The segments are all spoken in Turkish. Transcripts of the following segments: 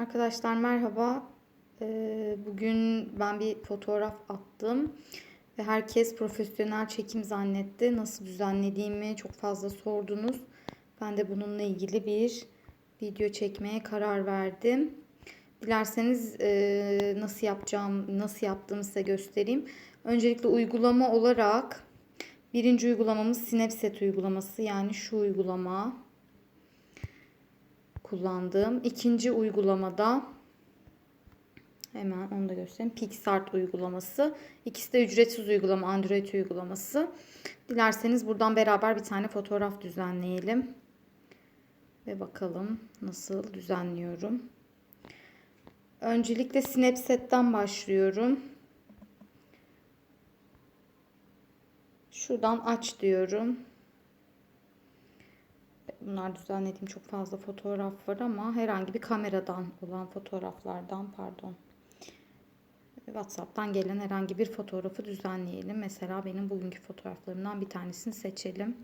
Arkadaşlar merhaba. Ee, Bugün ben bir fotoğraf attım ve herkes profesyonel çekim zannetti. Nasıl düzenlediğimi çok fazla sordunuz. Ben de bununla ilgili bir video çekmeye karar verdim. Dilerseniz e, nasıl yapacağım, nasıl yaptığımı size göstereyim. Öncelikle uygulama olarak birinci uygulamamız Snapseed uygulaması yani şu uygulama kullandığım ikinci uygulamada hemen onu da göstereyim. PixArt uygulaması. İkisi de ücretsiz uygulama, Android uygulaması. Dilerseniz buradan beraber bir tane fotoğraf düzenleyelim. Ve bakalım nasıl düzenliyorum. Öncelikle Snapseed'den başlıyorum. Şuradan aç diyorum. Bunlar düzenlediğim çok fazla fotoğraf var ama herhangi bir kameradan olan fotoğraflardan pardon. WhatsApp'tan gelen herhangi bir fotoğrafı düzenleyelim. Mesela benim bugünkü fotoğraflarımdan bir tanesini seçelim.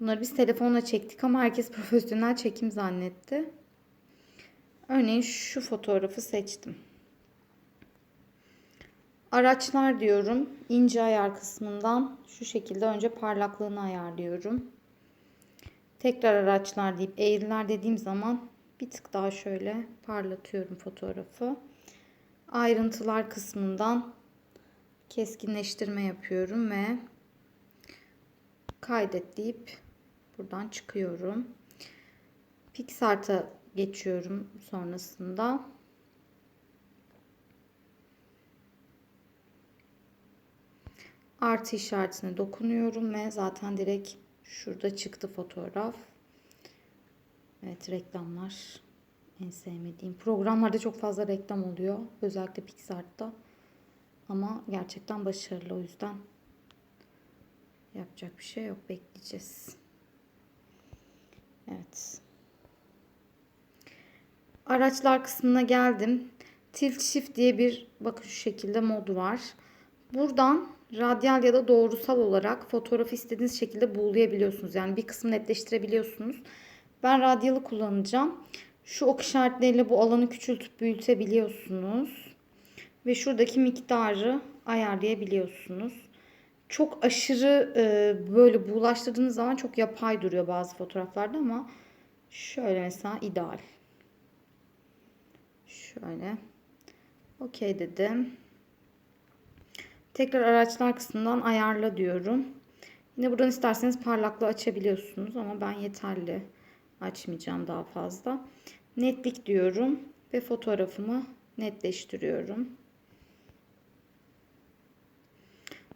Bunları biz telefonla çektik ama herkes profesyonel çekim zannetti. Örneğin şu fotoğrafı seçtim. Araçlar diyorum. İnce ayar kısmından şu şekilde önce parlaklığını ayarlıyorum. Tekrar araçlar deyip eğriler dediğim zaman bir tık daha şöyle parlatıyorum fotoğrafı. Ayrıntılar kısmından keskinleştirme yapıyorum ve kaydet deyip buradan çıkıyorum. PixArt'a geçiyorum sonrasında. Artı işaretine dokunuyorum ve zaten direkt Şurada çıktı fotoğraf. Evet reklamlar en sevmediğim. Programlarda çok fazla reklam oluyor. Özellikle Pixar'da. Ama gerçekten başarılı o yüzden yapacak bir şey yok. Bekleyeceğiz. Evet. Araçlar kısmına geldim. Tilt Shift diye bir bakın şu şekilde mod var. Buradan radyal ya da doğrusal olarak fotoğrafı istediğiniz şekilde buğulayabiliyorsunuz. Yani bir kısmı netleştirebiliyorsunuz. Ben radyalı kullanacağım. Şu ok işaretleriyle bu alanı küçültüp büyütebiliyorsunuz. Ve şuradaki miktarı ayarlayabiliyorsunuz. Çok aşırı e, böyle buğulaştırdığınız zaman çok yapay duruyor bazı fotoğraflarda ama şöyle mesela ideal. Şöyle. Okey dedim. Tekrar araçlar kısmından ayarla diyorum. Yine buradan isterseniz parlaklığı açabiliyorsunuz ama ben yeterli açmayacağım daha fazla. Netlik diyorum ve fotoğrafımı netleştiriyorum.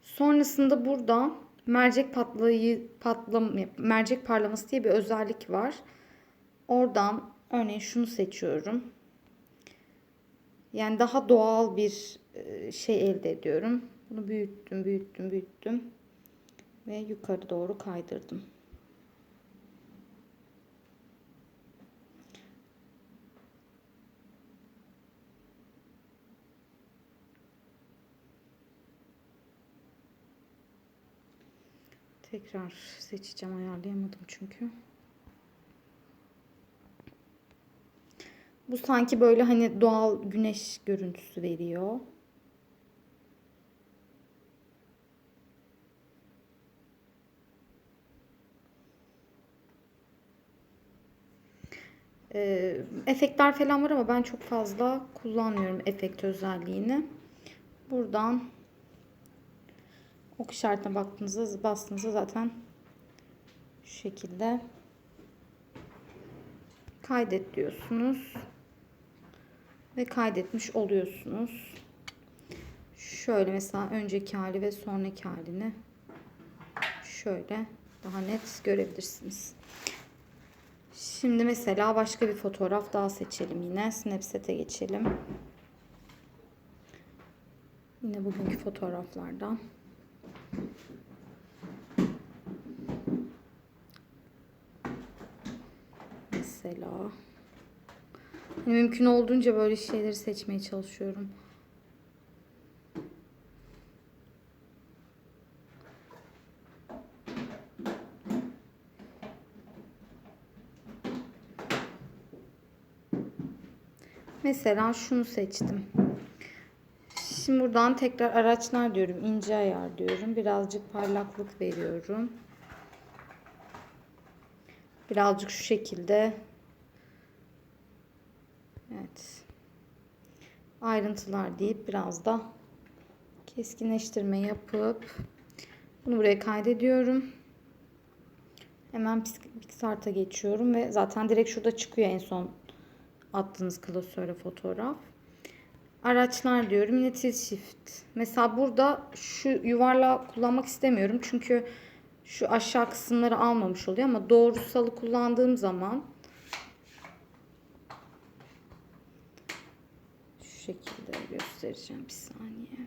Sonrasında burada mercek patlayı patlam mercek parlaması diye bir özellik var. Oradan örneğin şunu seçiyorum. Yani daha doğal bir şey elde ediyorum. Bunu büyüttüm, büyüttüm, büyüttüm. Ve yukarı doğru kaydırdım. Tekrar seçeceğim ayarlayamadım çünkü. Bu sanki böyle hani doğal güneş görüntüsü veriyor. E, efektler falan var ama ben çok fazla kullanmıyorum efekt özelliğini. Buradan ok işaretine baktığınızda bastığınızda zaten şu şekilde kaydet diyorsunuz ve kaydetmiş oluyorsunuz. Şöyle mesela önceki hali ve sonraki halini şöyle daha net görebilirsiniz. Şimdi mesela başka bir fotoğraf daha seçelim yine. Snapchat'e geçelim. Yine bugünkü fotoğraflardan. Mesela hani mümkün olduğunca böyle şeyleri seçmeye çalışıyorum. Mesela şunu seçtim. Şimdi buradan tekrar araçlar diyorum. ince ayar diyorum. Birazcık parlaklık veriyorum. Birazcık şu şekilde. Evet. Ayrıntılar deyip biraz da keskinleştirme yapıp bunu buraya kaydediyorum. Hemen PixArt'a geçiyorum ve zaten direkt şurada çıkıyor en son attığınız klasöre fotoğraf. Araçlar diyorum. Yine tilt shift. Mesela burada şu yuvarlağı kullanmak istemiyorum. Çünkü şu aşağı kısımları almamış oluyor ama doğrusalı kullandığım zaman şu şekilde göstereceğim bir saniye.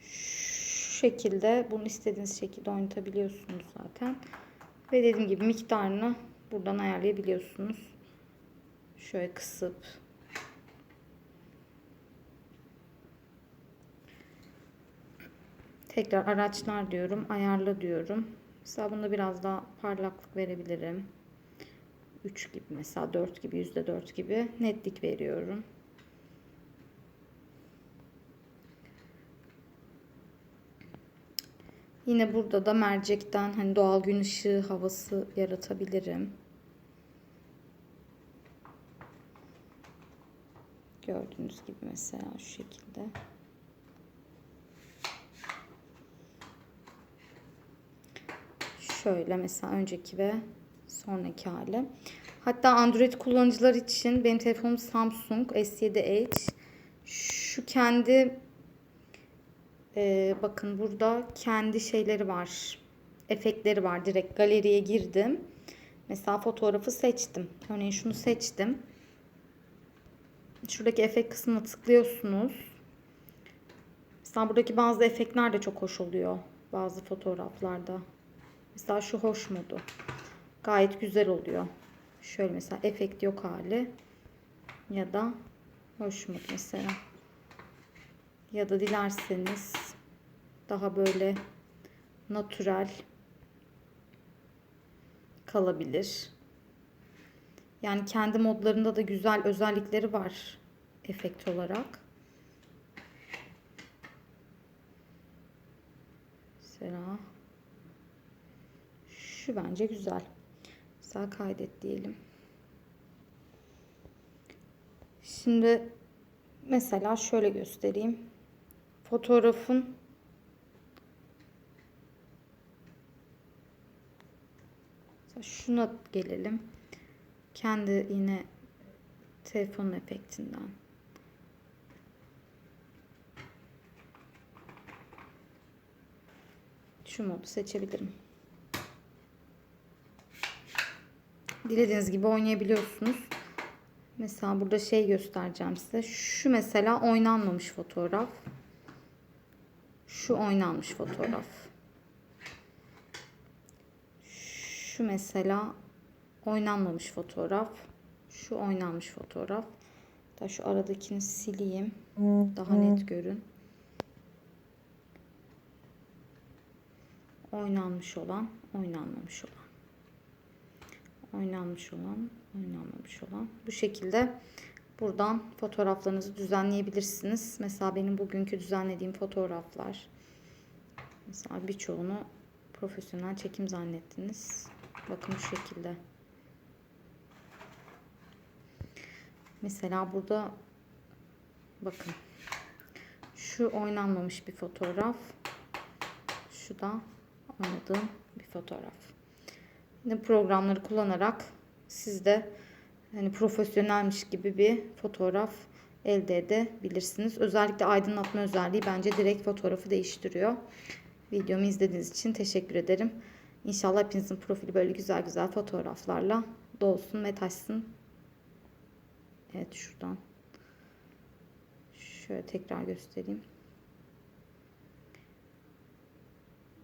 Şu şekilde bunu istediğiniz şekilde oynatabiliyorsunuz zaten. Ve dediğim gibi miktarını buradan ayarlayabiliyorsunuz. Şöyle kısıp tekrar araçlar diyorum. Ayarla diyorum. Mesela bunda biraz daha parlaklık verebilirim. 3 gibi mesela 4 gibi %4 gibi netlik veriyorum. Yine burada da mercekten hani doğal gün ışığı havası yaratabilirim. Gördüğünüz gibi mesela şu şekilde. Şöyle mesela önceki ve sonraki hali. Hatta Android kullanıcılar için benim telefonum Samsung S7 Edge. Şu kendi ee, bakın burada kendi şeyleri var. Efektleri var. Direkt galeriye girdim. Mesela fotoğrafı seçtim. Örneğin şunu seçtim. Şuradaki efekt kısmına tıklıyorsunuz. Mesela buradaki bazı efektler de çok hoş oluyor. Bazı fotoğraflarda. Mesela şu hoş modu. Gayet güzel oluyor. Şöyle mesela efekt yok hali. Ya da hoş mod mesela. Ya da dilerseniz daha böyle natürel kalabilir. Yani kendi modlarında da güzel özellikleri var efekt olarak. Mesela şu bence güzel. Mesela kaydet diyelim. Şimdi mesela şöyle göstereyim. Fotoğrafın şuna gelelim. Kendi yine telefon efektinden. Şu modu seçebilirim. Dilediğiniz gibi oynayabiliyorsunuz. Mesela burada şey göstereceğim size. Şu mesela oynanmamış fotoğraf. Şu oynanmış fotoğraf. Şu mesela oynanmamış fotoğraf. Şu oynanmış fotoğraf. Da şu aradakini sileyim. Daha net görün. Oynanmış olan, oynanmamış olan. Oynanmış olan, oynanmamış olan. Bu şekilde buradan fotoğraflarınızı düzenleyebilirsiniz. Mesela benim bugünkü düzenlediğim fotoğraflar. Mesela birçoğunu profesyonel çekim zannettiniz. Bakın şu şekilde. Mesela burada bakın şu oynanmamış bir fotoğraf. Şu da oynadığım bir fotoğraf. Yine programları kullanarak siz de hani profesyonelmiş gibi bir fotoğraf elde edebilirsiniz. Özellikle aydınlatma özelliği bence direkt fotoğrafı değiştiriyor. Videomu izlediğiniz için teşekkür ederim. İnşallah hepinizin profili böyle güzel güzel fotoğraflarla dolsun ve taşsın. Evet şuradan. Şöyle tekrar göstereyim.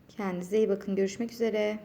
Kendinize iyi bakın. Görüşmek üzere.